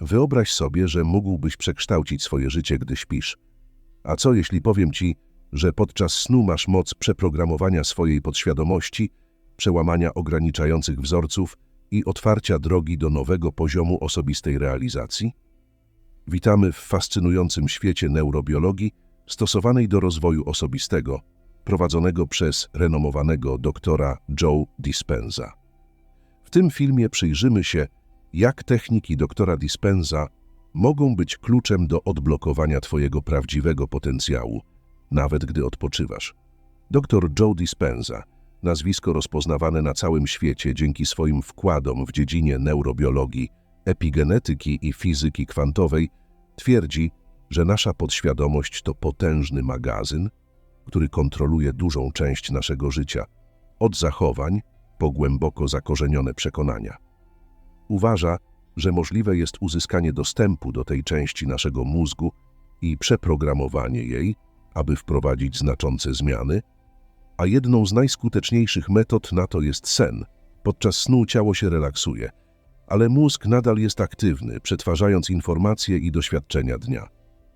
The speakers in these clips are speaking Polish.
Wyobraź sobie, że mógłbyś przekształcić swoje życie, gdy śpisz. A co jeśli powiem ci, że podczas snu masz moc przeprogramowania swojej podświadomości, przełamania ograniczających wzorców i otwarcia drogi do nowego poziomu osobistej realizacji? Witamy w fascynującym świecie neurobiologii stosowanej do rozwoju osobistego, prowadzonego przez renomowanego doktora Joe Dispenza. W tym filmie przyjrzymy się, jak techniki doktora Dispenza mogą być kluczem do odblokowania Twojego prawdziwego potencjału, nawet gdy odpoczywasz. Dr Joe Dispenza, nazwisko rozpoznawane na całym świecie dzięki swoim wkładom w dziedzinie neurobiologii, epigenetyki i fizyki kwantowej, twierdzi, że nasza podświadomość to potężny magazyn, który kontroluje dużą część naszego życia, od zachowań po głęboko zakorzenione przekonania. Uważa, że możliwe jest uzyskanie dostępu do tej części naszego mózgu i przeprogramowanie jej, aby wprowadzić znaczące zmiany, a jedną z najskuteczniejszych metod na to jest sen. Podczas snu ciało się relaksuje, ale mózg nadal jest aktywny, przetwarzając informacje i doświadczenia dnia.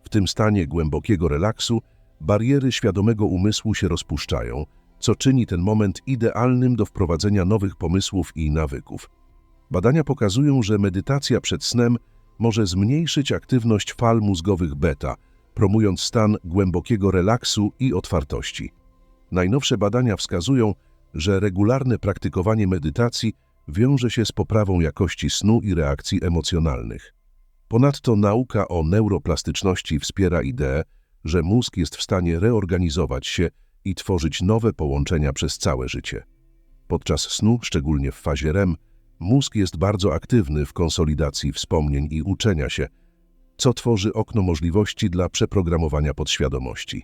W tym stanie głębokiego relaksu bariery świadomego umysłu się rozpuszczają, co czyni ten moment idealnym do wprowadzenia nowych pomysłów i nawyków. Badania pokazują, że medytacja przed snem może zmniejszyć aktywność fal mózgowych beta, promując stan głębokiego relaksu i otwartości. Najnowsze badania wskazują, że regularne praktykowanie medytacji wiąże się z poprawą jakości snu i reakcji emocjonalnych. Ponadto nauka o neuroplastyczności wspiera ideę, że mózg jest w stanie reorganizować się i tworzyć nowe połączenia przez całe życie. Podczas snu, szczególnie w fazie REM, mózg jest bardzo aktywny w konsolidacji wspomnień i uczenia się, co tworzy okno możliwości dla przeprogramowania podświadomości.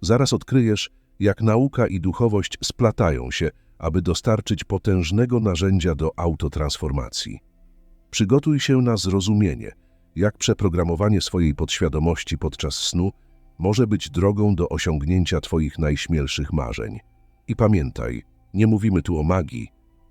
Zaraz odkryjesz, jak nauka i duchowość splatają się, aby dostarczyć potężnego narzędzia do autotransformacji. Przygotuj się na zrozumienie, jak przeprogramowanie swojej podświadomości podczas snu może być drogą do osiągnięcia Twoich najśmielszych marzeń. I pamiętaj, nie mówimy tu o magii,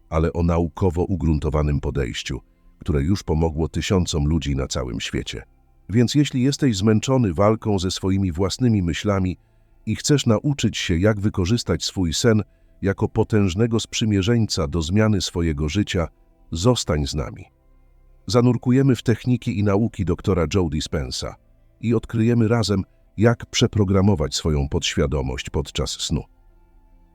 ale o naukowo ugruntowanym podejściu, które już pomogło tysiącom ludzi na całym świecie. Więc jeśli jesteś zmęczony walką ze swoimi własnymi myślami i chcesz nauczyć się, jak wykorzystać swój sen jako potężnego sprzymierzeńca do zmiany swojego życia, zostań z nami. Zanurkujemy w techniki i nauki doktora Joe Dispensa i odkryjemy razem, jak przeprogramować swoją podświadomość podczas snu.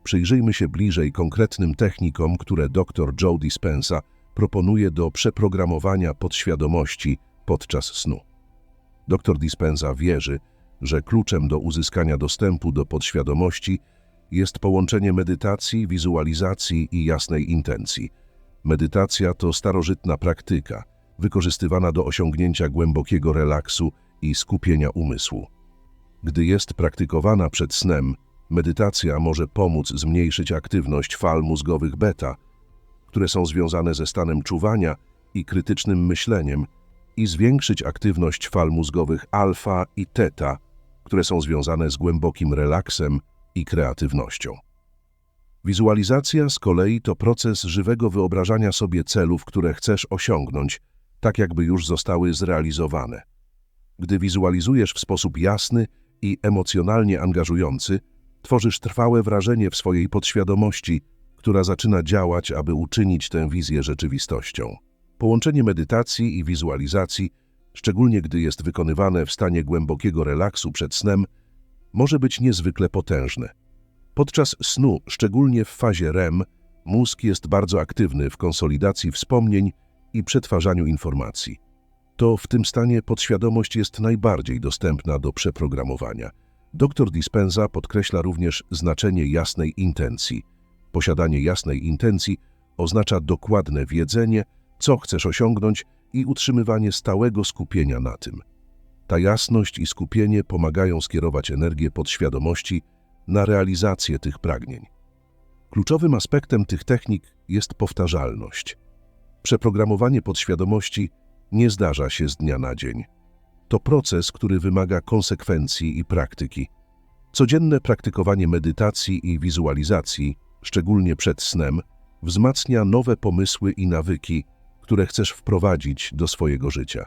Przyjrzyjmy się bliżej konkretnym technikom, które dr Joe Dispensa proponuje do przeprogramowania podświadomości podczas snu. Dr Dispensa wierzy, że kluczem do uzyskania dostępu do podświadomości jest połączenie medytacji, wizualizacji i jasnej intencji. Medytacja to starożytna praktyka, wykorzystywana do osiągnięcia głębokiego relaksu i skupienia umysłu. Gdy jest praktykowana przed snem, medytacja może pomóc zmniejszyć aktywność fal mózgowych beta, które są związane ze stanem czuwania i krytycznym myśleniem, i zwiększyć aktywność fal mózgowych alfa i teta, które są związane z głębokim relaksem i kreatywnością. Wizualizacja z kolei to proces żywego wyobrażania sobie celów, które chcesz osiągnąć, tak jakby już zostały zrealizowane. Gdy wizualizujesz w sposób jasny i emocjonalnie angażujący, tworzysz trwałe wrażenie w swojej podświadomości, która zaczyna działać, aby uczynić tę wizję rzeczywistością. Połączenie medytacji i wizualizacji, szczególnie gdy jest wykonywane w stanie głębokiego relaksu przed snem, może być niezwykle potężne. Podczas snu, szczególnie w fazie REM, mózg jest bardzo aktywny w konsolidacji wspomnień i przetwarzaniu informacji. To w tym stanie podświadomość jest najbardziej dostępna do przeprogramowania. Dr Dispenza podkreśla również znaczenie jasnej intencji. Posiadanie jasnej intencji oznacza dokładne wiedzenie, co chcesz osiągnąć i utrzymywanie stałego skupienia na tym. Ta jasność i skupienie pomagają skierować energię podświadomości na realizację tych pragnień. Kluczowym aspektem tych technik jest powtarzalność. Przeprogramowanie podświadomości nie zdarza się z dnia na dzień. To proces, który wymaga konsekwencji i praktyki. Codzienne praktykowanie medytacji i wizualizacji, szczególnie przed snem, wzmacnia nowe pomysły i nawyki, które chcesz wprowadzić do swojego życia.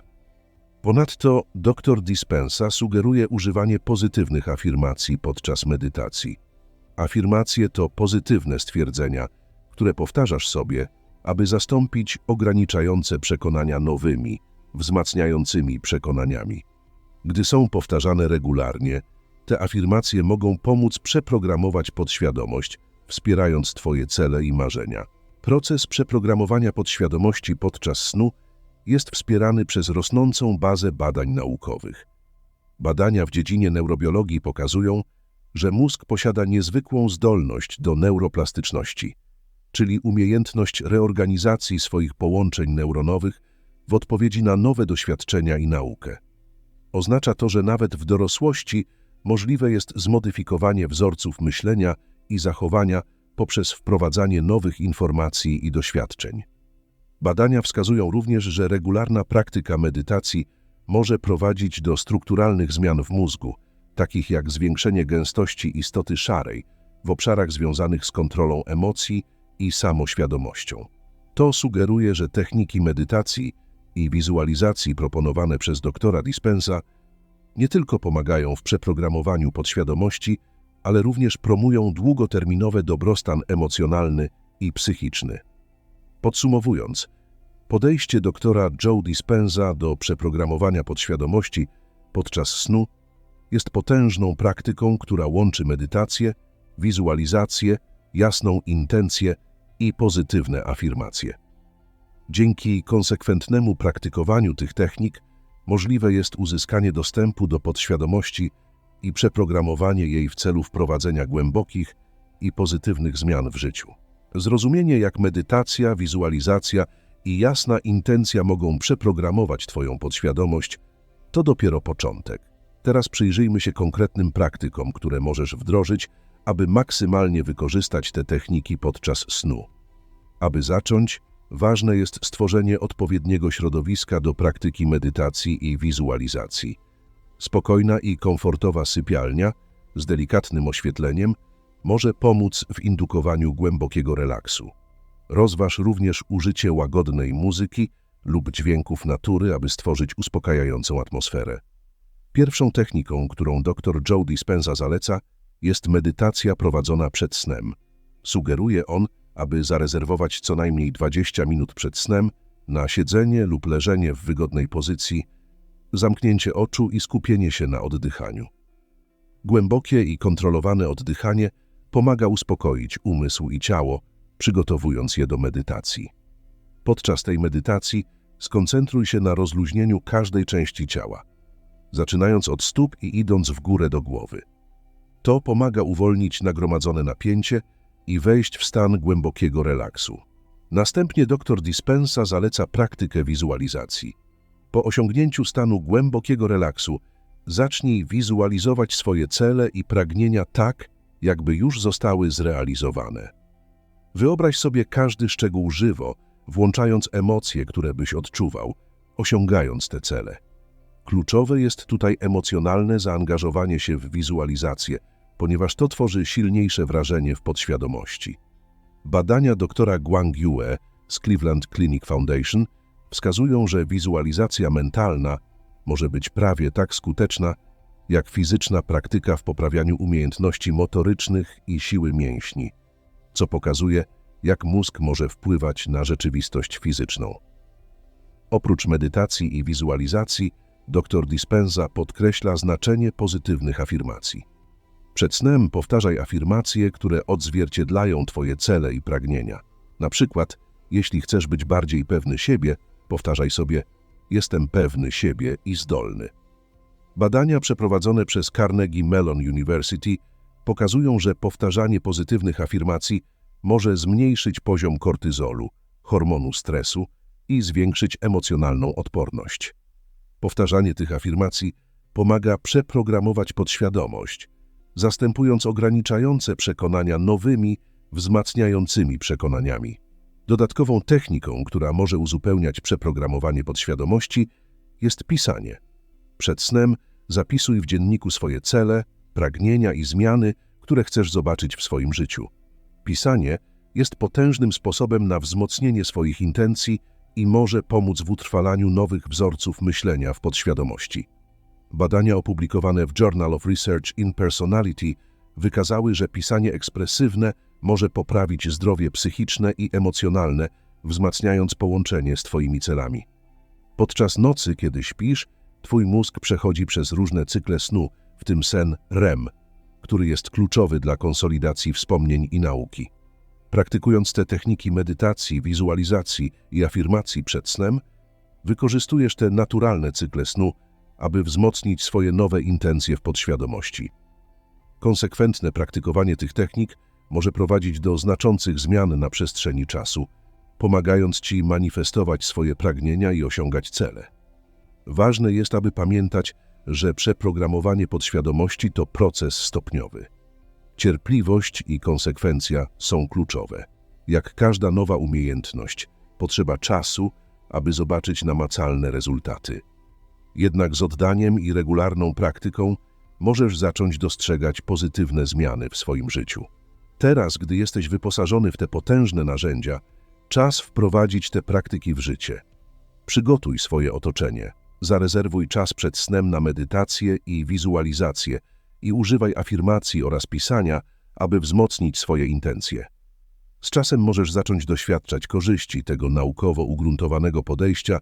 Ponadto dr Dispensa sugeruje używanie pozytywnych afirmacji podczas medytacji. Afirmacje to pozytywne stwierdzenia, które powtarzasz sobie, aby zastąpić ograniczające przekonania nowymi, wzmacniającymi przekonaniami. Gdy są powtarzane regularnie, te afirmacje mogą pomóc przeprogramować podświadomość, wspierając Twoje cele i marzenia. Proces przeprogramowania podświadomości podczas snu jest wspierany przez rosnącą bazę badań naukowych. Badania w dziedzinie neurobiologii pokazują, że mózg posiada niezwykłą zdolność do neuroplastyczności, czyli umiejętność reorganizacji swoich połączeń neuronowych w odpowiedzi na nowe doświadczenia i naukę. Oznacza to, że nawet w dorosłości możliwe jest zmodyfikowanie wzorców myślenia i zachowania poprzez wprowadzanie nowych informacji i doświadczeń. Badania wskazują również, że regularna praktyka medytacji może prowadzić do strukturalnych zmian w mózgu, takich jak zwiększenie gęstości istoty szarej w obszarach związanych z kontrolą emocji i samoświadomością. To sugeruje, że techniki medytacji i wizualizacji proponowane przez doktora Dispenza nie tylko pomagają w przeprogramowaniu podświadomości, ale również promują długoterminowy dobrostan emocjonalny i psychiczny. Podsumowując, podejście doktora Joe Dispenza do przeprogramowania podświadomości podczas snu jest potężną praktyką, która łączy medytację, wizualizację, jasną intencję i pozytywne afirmacje. Dzięki konsekwentnemu praktykowaniu tych technik możliwe jest uzyskanie dostępu do podświadomości i przeprogramowanie jej w celu wprowadzenia głębokich i pozytywnych zmian w życiu. Zrozumienie, jak medytacja, wizualizacja i jasna intencja mogą przeprogramować Twoją podświadomość, to dopiero początek. Teraz przyjrzyjmy się konkretnym praktykom, które możesz wdrożyć, aby maksymalnie wykorzystać te techniki podczas snu. Aby zacząć, ważne jest stworzenie odpowiedniego środowiska do praktyki medytacji i wizualizacji. Spokojna i komfortowa sypialnia z delikatnym oświetleniem może pomóc w indukowaniu głębokiego relaksu. Rozważ również użycie łagodnej muzyki lub dźwięków natury, aby stworzyć uspokajającą atmosferę. Pierwszą techniką, którą dr Joe Dispenza zaleca, jest medytacja prowadzona przed snem. Sugeruje on, aby zarezerwować co najmniej 20 minut przed snem na siedzenie lub leżenie w wygodnej pozycji, zamknięcie oczu i skupienie się na oddychaniu. Głębokie i kontrolowane oddychanie pomaga uspokoić umysł i ciało, przygotowując je do medytacji. Podczas tej medytacji skoncentruj się na rozluźnieniu każdej części ciała, zaczynając od stóp i idąc w górę do głowy. To pomaga uwolnić nagromadzone napięcie i wejść w stan głębokiego relaksu. Następnie dr Dispensa zaleca praktykę wizualizacji. Po osiągnięciu stanu głębokiego relaksu zacznij wizualizować swoje cele i pragnienia tak, jakby już zostały zrealizowane. Wyobraź sobie każdy szczegół żywo, włączając emocje, które byś odczuwał, osiągając te cele. Kluczowe jest tutaj emocjonalne zaangażowanie się w wizualizację, ponieważ to tworzy silniejsze wrażenie w podświadomości. Badania doktora Guang Yue z Cleveland Clinic Foundation wskazują, że wizualizacja mentalna może być prawie tak skuteczna, jak fizyczna praktyka w poprawianiu umiejętności motorycznych i siły mięśni, co pokazuje, jak mózg może wpływać na rzeczywistość fizyczną. Oprócz medytacji i wizualizacji, dr Dispenza podkreśla znaczenie pozytywnych afirmacji. Przed snem powtarzaj afirmacje, które odzwierciedlają Twoje cele i pragnienia. Na przykład, jeśli chcesz być bardziej pewny siebie, powtarzaj sobie Jestem pewny siebie i zdolny. Badania przeprowadzone przez Carnegie Mellon University pokazują, że powtarzanie pozytywnych afirmacji może zmniejszyć poziom kortyzolu, hormonu stresu i zwiększyć emocjonalną odporność. Powtarzanie tych afirmacji pomaga przeprogramować podświadomość, zastępując ograniczające przekonania nowymi, wzmacniającymi przekonaniami. Dodatkową techniką, która może uzupełniać przeprogramowanie podświadomości, jest pisanie. Przed snem zapisuj w dzienniku swoje cele, pragnienia i zmiany, które chcesz zobaczyć w swoim życiu. Pisanie jest potężnym sposobem na wzmocnienie swoich intencji i może pomóc w utrwalaniu nowych wzorców myślenia w podświadomości. Badania opublikowane w Journal of Research in Personality wykazały, że pisanie ekspresywne może poprawić zdrowie psychiczne i emocjonalne, wzmacniając połączenie z Twoimi celami. Podczas nocy, kiedy śpisz, Twój mózg przechodzi przez różne cykle snu, w tym sen REM, który jest kluczowy dla konsolidacji wspomnień i nauki. Praktykując te techniki medytacji, wizualizacji i afirmacji przed snem, wykorzystujesz te naturalne cykle snu, aby wzmocnić swoje nowe intencje w podświadomości. Konsekwentne praktykowanie tych technik może prowadzić do znaczących zmian na przestrzeni czasu, pomagając Ci manifestować swoje pragnienia i osiągać cele. Ważne jest, aby pamiętać, że przeprogramowanie podświadomości to proces stopniowy. Cierpliwość i konsekwencja są kluczowe. Jak każda nowa umiejętność, potrzeba czasu, aby zobaczyć namacalne rezultaty. Jednak z oddaniem i regularną praktyką możesz zacząć dostrzegać pozytywne zmiany w swoim życiu. Teraz, gdy jesteś wyposażony w te potężne narzędzia, czas wprowadzić te praktyki w życie. Przygotuj swoje otoczenie, zarezerwuj czas przed snem na medytację i wizualizację i używaj afirmacji oraz pisania, aby wzmocnić swoje intencje. Z czasem możesz zacząć doświadczać korzyści tego naukowo ugruntowanego podejścia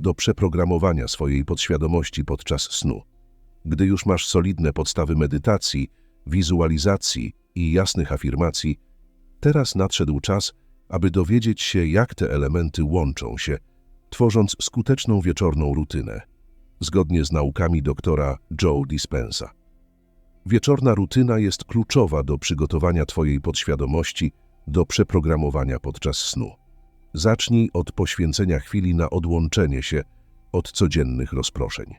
do przeprogramowania swojej podświadomości podczas snu. Gdy już masz solidne podstawy medytacji, wizualizacji i jasnych afirmacji, teraz nadszedł czas, aby dowiedzieć się, jak te elementy łączą się, tworząc skuteczną wieczorną rutynę, zgodnie z naukami doktora Joe Dispenza. Wieczorna rutyna jest kluczowa do przygotowania Twojej podświadomości do przeprogramowania podczas snu. Zacznij od poświęcenia chwili na odłączenie się od codziennych rozproszeń.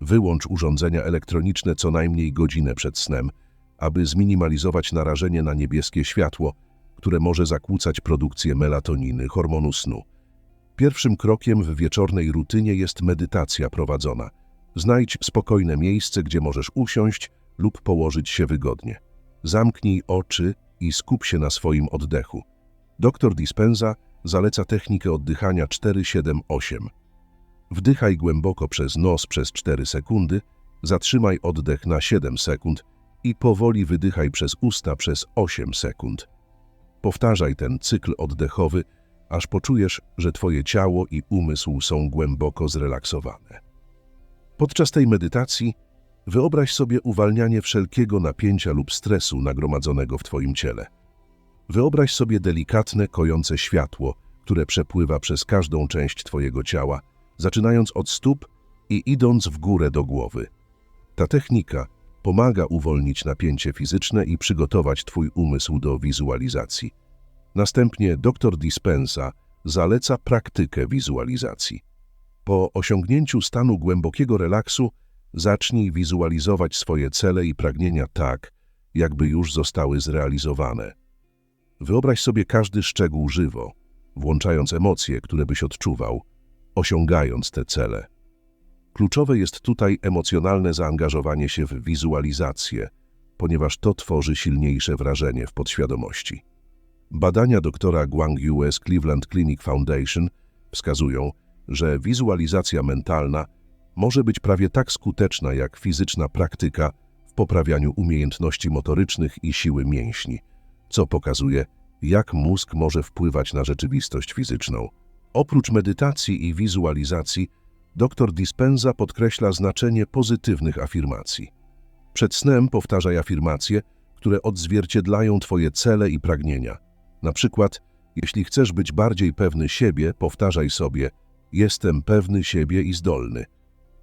Wyłącz urządzenia elektroniczne co najmniej godzinę przed snem, aby zminimalizować narażenie na niebieskie światło, które może zakłócać produkcję melatoniny, hormonu snu. Pierwszym krokiem w wieczornej rutynie jest medytacja prowadzona. Znajdź spokojne miejsce, gdzie możesz usiąść lub położyć się wygodnie. Zamknij oczy i skup się na swoim oddechu. Doktor Dispenza zaleca technikę oddychania 4-7-8. Wdychaj głęboko przez nos przez 4 sekundy, zatrzymaj oddech na 7 sekund i powoli wydychaj przez usta przez 8 sekund. Powtarzaj ten cykl oddechowy, aż poczujesz, że Twoje ciało i umysł są głęboko zrelaksowane. Podczas tej medytacji wyobraź sobie uwalnianie wszelkiego napięcia lub stresu nagromadzonego w Twoim ciele. Wyobraź sobie delikatne, kojące światło, które przepływa przez każdą część Twojego ciała, zaczynając od stóp i idąc w górę do głowy. Ta technika pomaga uwolnić napięcie fizyczne i przygotować Twój umysł do wizualizacji. Następnie dr Dispensa zaleca praktykę wizualizacji. Po osiągnięciu stanu głębokiego relaksu zacznij wizualizować swoje cele i pragnienia tak, jakby już zostały zrealizowane. Wyobraź sobie każdy szczegół żywo, włączając emocje, które byś odczuwał, osiągając te cele. Kluczowe jest tutaj emocjonalne zaangażowanie się w wizualizację, ponieważ to tworzy silniejsze wrażenie w podświadomości. Badania doktora Guang US Cleveland Clinic Foundation wskazują, że wizualizacja mentalna może być prawie tak skuteczna jak fizyczna praktyka w poprawianiu umiejętności motorycznych i siły mięśni, co pokazuje, jak mózg może wpływać na rzeczywistość fizyczną. Oprócz medytacji i wizualizacji, dr Dispenza podkreśla znaczenie pozytywnych afirmacji. Przed snem powtarzaj afirmacje, które odzwierciedlają Twoje cele i pragnienia. Na przykład, jeśli chcesz być bardziej pewny siebie, powtarzaj sobie Jestem pewny siebie i zdolny.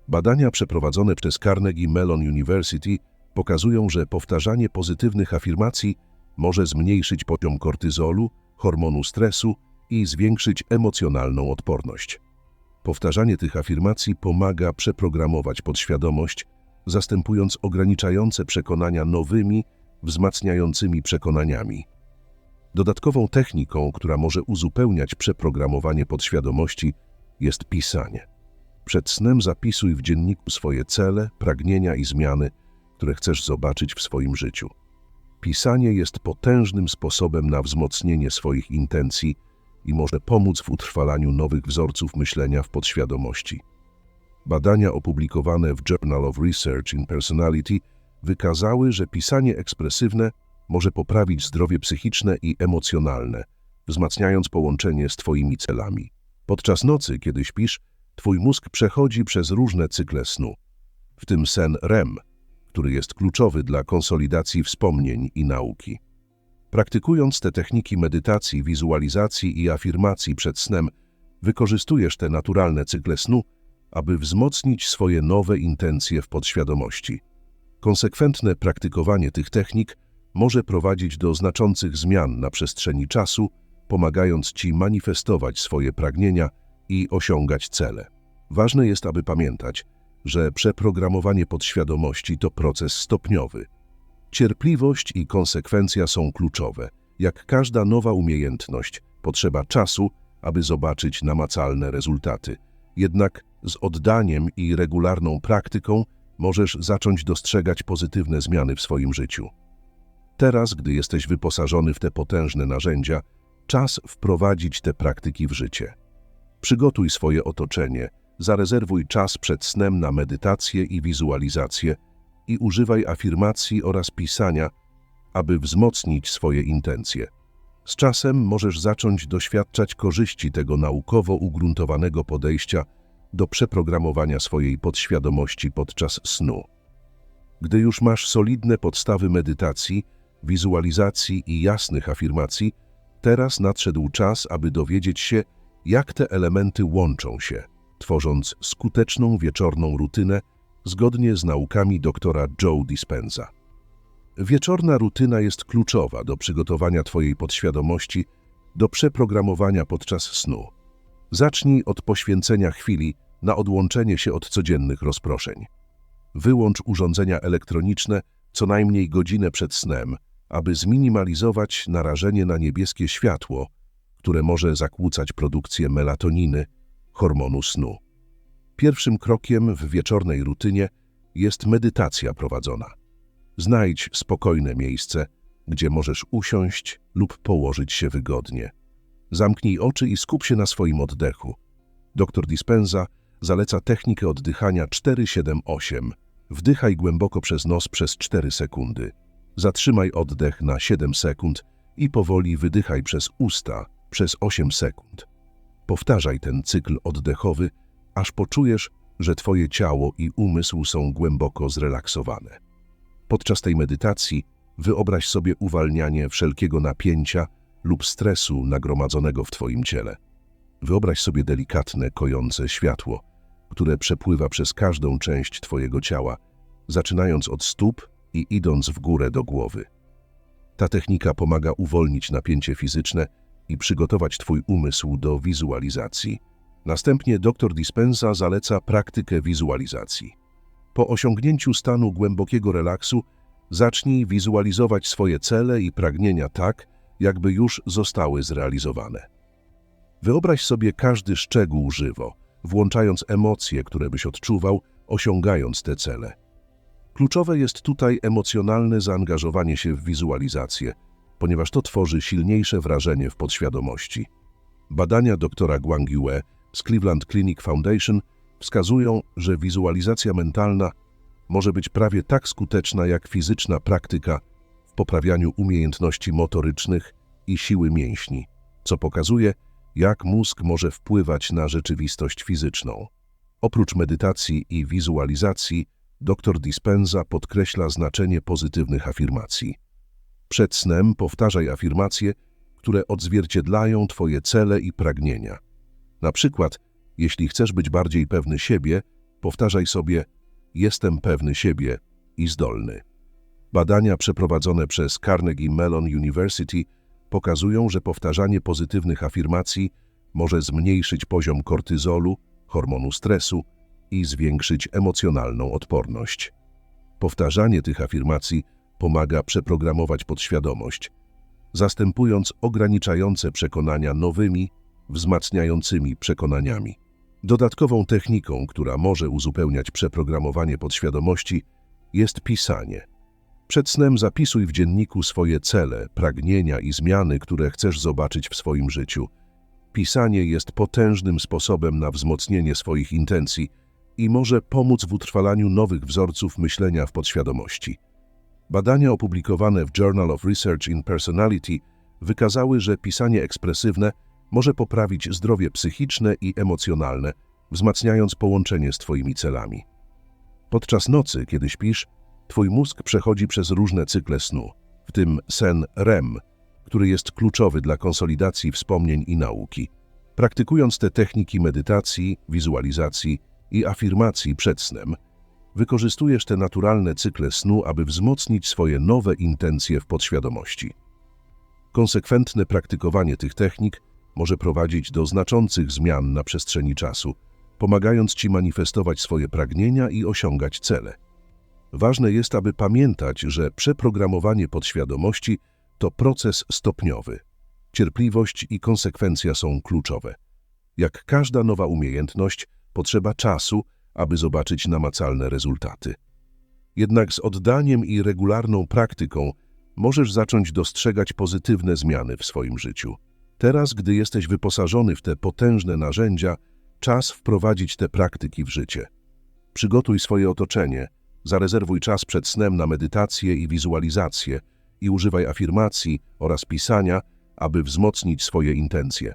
Badania przeprowadzone przez Carnegie Mellon University pokazują, że powtarzanie pozytywnych afirmacji może zmniejszyć poziom kortyzolu, hormonu stresu i zwiększyć emocjonalną odporność. Powtarzanie tych afirmacji pomaga przeprogramować podświadomość, zastępując ograniczające przekonania nowymi, wzmacniającymi przekonaniami. Dodatkową techniką, która może uzupełniać przeprogramowanie podświadomości, jest pisanie. Przed snem zapisuj w dzienniku swoje cele, pragnienia i zmiany, które chcesz zobaczyć w swoim życiu. Pisanie jest potężnym sposobem na wzmocnienie swoich intencji i może pomóc w utrwalaniu nowych wzorców myślenia w podświadomości. Badania opublikowane w Journal of Research in Personality wykazały, że pisanie ekspresywne może poprawić zdrowie psychiczne i emocjonalne, wzmacniając połączenie z Twoimi celami. Podczas nocy, kiedy śpisz, Twój mózg przechodzi przez różne cykle snu, w tym sen REM, który jest kluczowy dla konsolidacji wspomnień i nauki. Praktykując te techniki medytacji, wizualizacji i afirmacji przed snem, wykorzystujesz te naturalne cykle snu, aby wzmocnić swoje nowe intencje w podświadomości. Konsekwentne praktykowanie tych technik może prowadzić do znaczących zmian na przestrzeni czasu, pomagając Ci manifestować swoje pragnienia i osiągać cele. Ważne jest, aby pamiętać, że przeprogramowanie podświadomości to proces stopniowy. Cierpliwość i konsekwencja są kluczowe. Jak każda nowa umiejętność, potrzeba czasu, aby zobaczyć namacalne rezultaty. Jednak z oddaniem i regularną praktyką możesz zacząć dostrzegać pozytywne zmiany w swoim życiu. Teraz, gdy jesteś wyposażony w te potężne narzędzia, czas wprowadzić te praktyki w życie. Przygotuj swoje otoczenie, zarezerwuj czas przed snem na medytację i wizualizację i używaj afirmacji oraz pisania, aby wzmocnić swoje intencje. Z czasem możesz zacząć doświadczać korzyści tego naukowo ugruntowanego podejścia do przeprogramowania swojej podświadomości podczas snu. Gdy już masz solidne podstawy medytacji, wizualizacji i jasnych afirmacji, teraz nadszedł czas, aby dowiedzieć się, jak te elementy łączą się, tworząc skuteczną wieczorną rutynę zgodnie z naukami doktora Joe Dispenza. Wieczorna rutyna jest kluczowa do przygotowania Twojej podświadomości do przeprogramowania podczas snu. Zacznij od poświęcenia chwili na odłączenie się od codziennych rozproszeń. Wyłącz urządzenia elektroniczne co najmniej godzinę przed snem, aby zminimalizować narażenie na niebieskie światło, które może zakłócać produkcję melatoniny, hormonu snu. Pierwszym krokiem w wieczornej rutynie jest medytacja prowadzona. Znajdź spokojne miejsce, gdzie możesz usiąść lub położyć się wygodnie. Zamknij oczy i skup się na swoim oddechu. Dr Dispenza zaleca technikę oddychania 4-7-8. Wdychaj głęboko przez nos przez 4 sekundy. Zatrzymaj oddech na 7 sekund i powoli wydychaj przez usta przez 8 sekund. Powtarzaj ten cykl oddechowy, aż poczujesz, że Twoje ciało i umysł są głęboko zrelaksowane. Podczas tej medytacji wyobraź sobie uwalnianie wszelkiego napięcia lub stresu nagromadzonego w Twoim ciele. Wyobraź sobie delikatne, kojące światło, które przepływa przez każdą część Twojego ciała, zaczynając od stóp i idąc w górę do głowy. Ta technika pomaga uwolnić napięcie fizyczne i przygotować Twój umysł do wizualizacji. Następnie dr Dispenza zaleca praktykę wizualizacji. Po osiągnięciu stanu głębokiego relaksu zacznij wizualizować swoje cele i pragnienia tak, jakby już zostały zrealizowane. Wyobraź sobie każdy szczegół żywo, włączając emocje, które byś odczuwał, osiągając te cele. Kluczowe jest tutaj emocjonalne zaangażowanie się w wizualizację, ponieważ to tworzy silniejsze wrażenie w podświadomości. Badania doktora Guang Yue z Cleveland Clinic Foundation wskazują, że wizualizacja mentalna może być prawie tak skuteczna jak fizyczna praktyka w poprawianiu umiejętności motorycznych i siły mięśni, co pokazuje, jak mózg może wpływać na rzeczywistość fizyczną. Oprócz medytacji i wizualizacji, dr Dispenza podkreśla znaczenie pozytywnych afirmacji. Przed snem powtarzaj afirmacje, które odzwierciedlają Twoje cele i pragnienia. Na przykład, jeśli chcesz być bardziej pewny siebie, powtarzaj sobie Jestem pewny siebie i zdolny. Badania przeprowadzone przez Carnegie Mellon University pokazują, że powtarzanie pozytywnych afirmacji może zmniejszyć poziom kortyzolu, hormonu stresu i zwiększyć emocjonalną odporność. Powtarzanie tych afirmacji pomaga przeprogramować podświadomość, zastępując ograniczające przekonania nowymi, wzmacniającymi przekonaniami. Dodatkową techniką, która może uzupełniać przeprogramowanie podświadomości, jest pisanie. Przed snem zapisuj w dzienniku swoje cele, pragnienia i zmiany, które chcesz zobaczyć w swoim życiu. Pisanie jest potężnym sposobem na wzmocnienie swoich intencji i może pomóc w utrwalaniu nowych wzorców myślenia w podświadomości. Badania opublikowane w Journal of Research in Personality wykazały, że pisanie ekspresywne może poprawić zdrowie psychiczne i emocjonalne, wzmacniając połączenie z Twoimi celami. Podczas nocy, kiedy śpisz, Twój mózg przechodzi przez różne cykle snu, w tym sen REM, który jest kluczowy dla konsolidacji wspomnień i nauki. Praktykując te techniki medytacji, wizualizacji i afirmacji przed snem, wykorzystujesz te naturalne cykle snu, aby wzmocnić swoje nowe intencje w podświadomości. Konsekwentne praktykowanie tych technik może prowadzić do znaczących zmian na przestrzeni czasu, pomagając Ci manifestować swoje pragnienia i osiągać cele. Ważne jest, aby pamiętać, że przeprogramowanie podświadomości to proces stopniowy. Cierpliwość i konsekwencja są kluczowe. Jak każda nowa umiejętność, potrzeba czasu, aby zobaczyć namacalne rezultaty. Jednak z oddaniem i regularną praktyką możesz zacząć dostrzegać pozytywne zmiany w swoim życiu. Teraz, gdy jesteś wyposażony w te potężne narzędzia, czas wprowadzić te praktyki w życie. Przygotuj swoje otoczenie, zarezerwuj czas przed snem na medytację i wizualizację i używaj afirmacji oraz pisania, aby wzmocnić swoje intencje.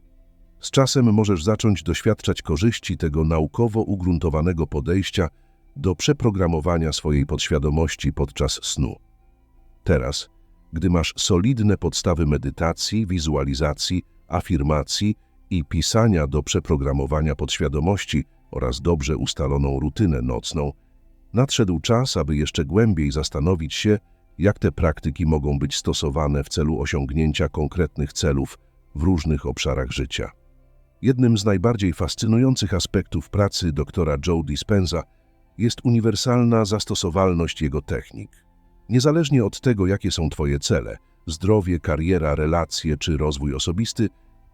Z czasem możesz zacząć doświadczać korzyści tego naukowo ugruntowanego podejścia do przeprogramowania swojej podświadomości podczas snu. Teraz, gdy masz solidne podstawy medytacji, wizualizacji, afirmacji i pisania do przeprogramowania podświadomości oraz dobrze ustaloną rutynę nocną, nadszedł czas, aby jeszcze głębiej zastanowić się, jak te praktyki mogą być stosowane w celu osiągnięcia konkretnych celów w różnych obszarach życia. Jednym z najbardziej fascynujących aspektów pracy doktora Joe Dispenza jest uniwersalna zastosowalność jego technik. Niezależnie od tego, jakie są Twoje cele zdrowie, kariera, relacje czy rozwój osobisty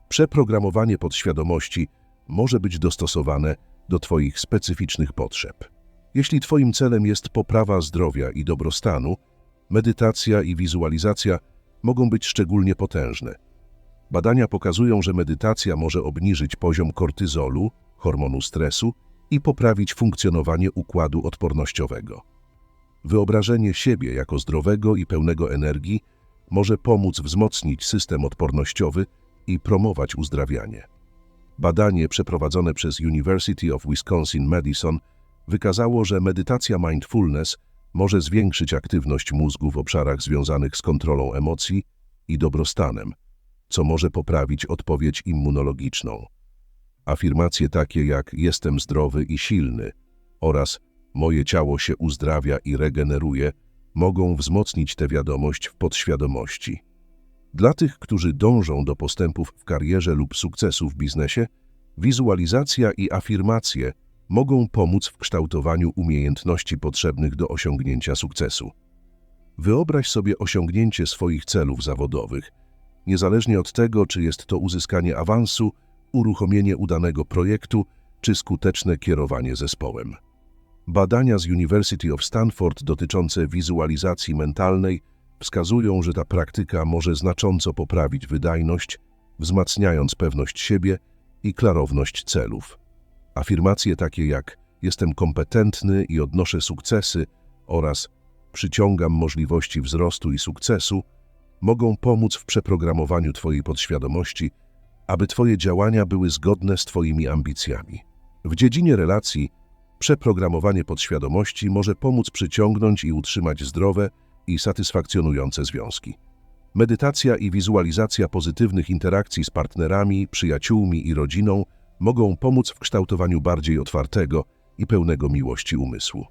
przeprogramowanie podświadomości może być dostosowane do Twoich specyficznych potrzeb. Jeśli Twoim celem jest poprawa zdrowia i dobrostanu, medytacja i wizualizacja mogą być szczególnie potężne. Badania pokazują, że medytacja może obniżyć poziom kortyzolu, hormonu stresu i poprawić funkcjonowanie układu odpornościowego. Wyobrażenie siebie jako zdrowego i pełnego energii może pomóc wzmocnić system odpornościowy i promować uzdrawianie. Badanie przeprowadzone przez University of Wisconsin-Madison wykazało, że medytacja mindfulness może zwiększyć aktywność mózgu w obszarach związanych z kontrolą emocji i dobrostanem, co może poprawić odpowiedź immunologiczną. Afirmacje takie jak jestem zdrowy i silny oraz moje ciało się uzdrawia i regeneruje mogą wzmocnić tę wiadomość w podświadomości. Dla tych, którzy dążą do postępów w karierze lub sukcesu w biznesie, wizualizacja i afirmacje mogą pomóc w kształtowaniu umiejętności potrzebnych do osiągnięcia sukcesu. Wyobraź sobie osiągnięcie swoich celów zawodowych, niezależnie od tego, czy jest to uzyskanie awansu, uruchomienie udanego projektu, czy skuteczne kierowanie zespołem. Badania z University of Stanford dotyczące wizualizacji mentalnej wskazują, że ta praktyka może znacząco poprawić wydajność, wzmacniając pewność siebie i klarowność celów. Afirmacje takie jak jestem kompetentny i odnoszę sukcesy oraz przyciągam możliwości wzrostu i sukcesu mogą pomóc w przeprogramowaniu Twojej podświadomości, aby Twoje działania były zgodne z Twoimi ambicjami. W dziedzinie relacji przeprogramowanie podświadomości może pomóc przyciągnąć i utrzymać zdrowe i satysfakcjonujące związki. Medytacja i wizualizacja pozytywnych interakcji z partnerami, przyjaciółmi i rodziną mogą pomóc w kształtowaniu bardziej otwartego i pełnego miłości umysłu.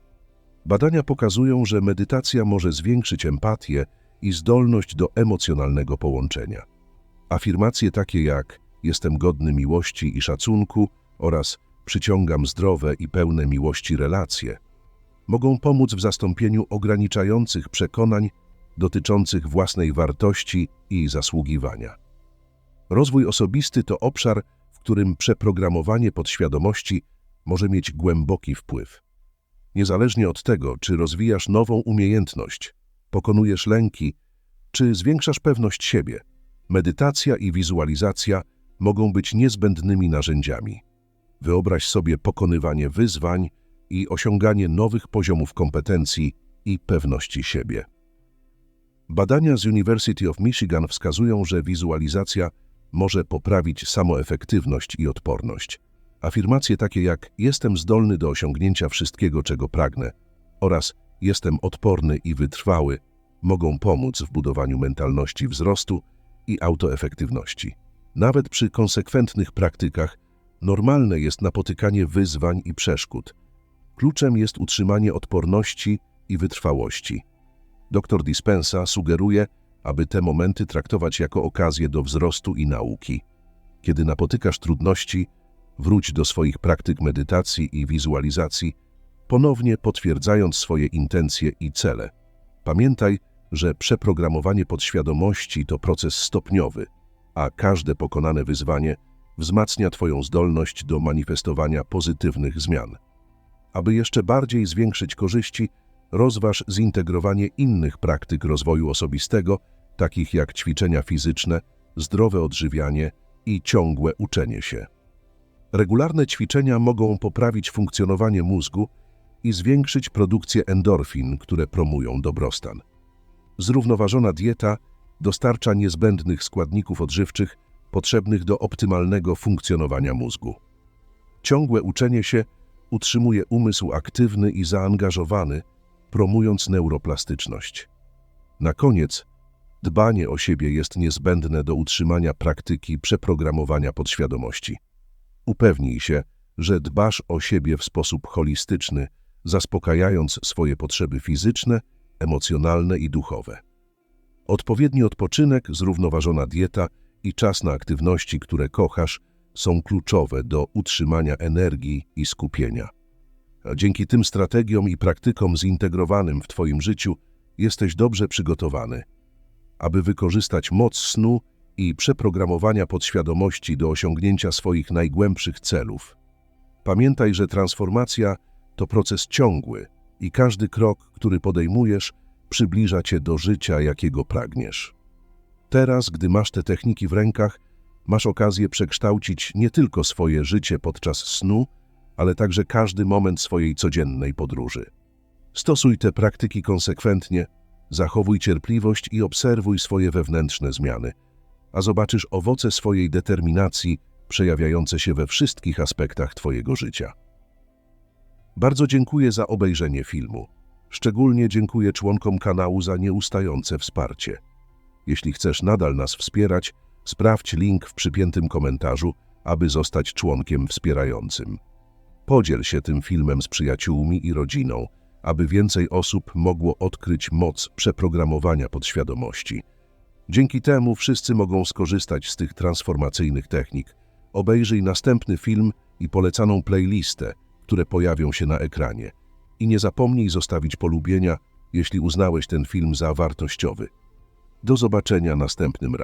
Badania pokazują, że medytacja może zwiększyć empatię i zdolność do emocjonalnego połączenia. Afirmacje takie jak jestem godny miłości i szacunku oraz przyciągam zdrowe i pełne miłości relacje mogą pomóc w zastąpieniu ograniczających przekonań dotyczących własnej wartości i zasługiwania. Rozwój osobisty to obszar, w którym przeprogramowanie podświadomości może mieć głęboki wpływ. Niezależnie od tego, czy rozwijasz nową umiejętność, pokonujesz lęki, czy zwiększasz pewność siebie, medytacja i wizualizacja mogą być niezbędnymi narzędziami. Wyobraź sobie pokonywanie wyzwań i osiąganie nowych poziomów kompetencji i pewności siebie. Badania z University of Michigan wskazują, że wizualizacja może poprawić samoefektywność i odporność. Afirmacje takie jak jestem zdolny do osiągnięcia wszystkiego, czego pragnę oraz jestem odporny i wytrwały mogą pomóc w budowaniu mentalności wzrostu i autoefektywności. Nawet przy konsekwentnych praktykach normalne jest napotykanie wyzwań i przeszkód. Kluczem jest utrzymanie odporności i wytrwałości. Dr Dispensa sugeruje, aby te momenty traktować jako okazję do wzrostu i nauki. Kiedy napotykasz trudności, wróć do swoich praktyk medytacji i wizualizacji, ponownie potwierdzając swoje intencje i cele. Pamiętaj, że przeprogramowanie podświadomości to proces stopniowy, a każde pokonane wyzwanie wzmacnia Twoją zdolność do manifestowania pozytywnych zmian. Aby jeszcze bardziej zwiększyć korzyści, rozważ zintegrowanie innych praktyk rozwoju osobistego, takich jak ćwiczenia fizyczne, zdrowe odżywianie i ciągłe uczenie się. Regularne ćwiczenia mogą poprawić funkcjonowanie mózgu i zwiększyć produkcję endorfin, które promują dobrostan. Zrównoważona dieta dostarcza niezbędnych składników odżywczych potrzebnych do optymalnego funkcjonowania mózgu. Ciągłe uczenie się utrzymuje umysł aktywny i zaangażowany, promując neuroplastyczność. Na koniec, dbanie o siebie jest niezbędne do utrzymania praktyki przeprogramowania podświadomości. Upewnij się, że dbasz o siebie w sposób holistyczny, zaspokajając swoje potrzeby fizyczne, emocjonalne i duchowe. Odpowiedni odpoczynek, zrównoważona dieta i czas na aktywności, które kochasz, są kluczowe do utrzymania energii i skupienia. A dzięki tym strategiom i praktykom zintegrowanym w Twoim życiu jesteś dobrze przygotowany, aby wykorzystać moc snu i przeprogramowania podświadomości do osiągnięcia swoich najgłębszych celów. Pamiętaj, że transformacja to proces ciągły i każdy krok, który podejmujesz, przybliża Cię do życia, jakiego pragniesz. Teraz, gdy masz te techniki w rękach, masz okazję przekształcić nie tylko swoje życie podczas snu, ale także każdy moment swojej codziennej podróży. Stosuj te praktyki konsekwentnie, zachowuj cierpliwość i obserwuj swoje wewnętrzne zmiany, a zobaczysz owoce swojej determinacji przejawiające się we wszystkich aspektach Twojego życia. Bardzo dziękuję za obejrzenie filmu. Szczególnie dziękuję członkom kanału za nieustające wsparcie. Jeśli chcesz nadal nas wspierać, sprawdź link w przypiętym komentarzu, aby zostać członkiem wspierającym. Podziel się tym filmem z przyjaciółmi i rodziną, aby więcej osób mogło odkryć moc przeprogramowania podświadomości. Dzięki temu wszyscy mogą skorzystać z tych transformacyjnych technik. Obejrzyj następny film i polecaną playlistę, które pojawią się na ekranie. I nie zapomnij zostawić polubienia, jeśli uznałeś ten film za wartościowy. Do zobaczenia następnym razem.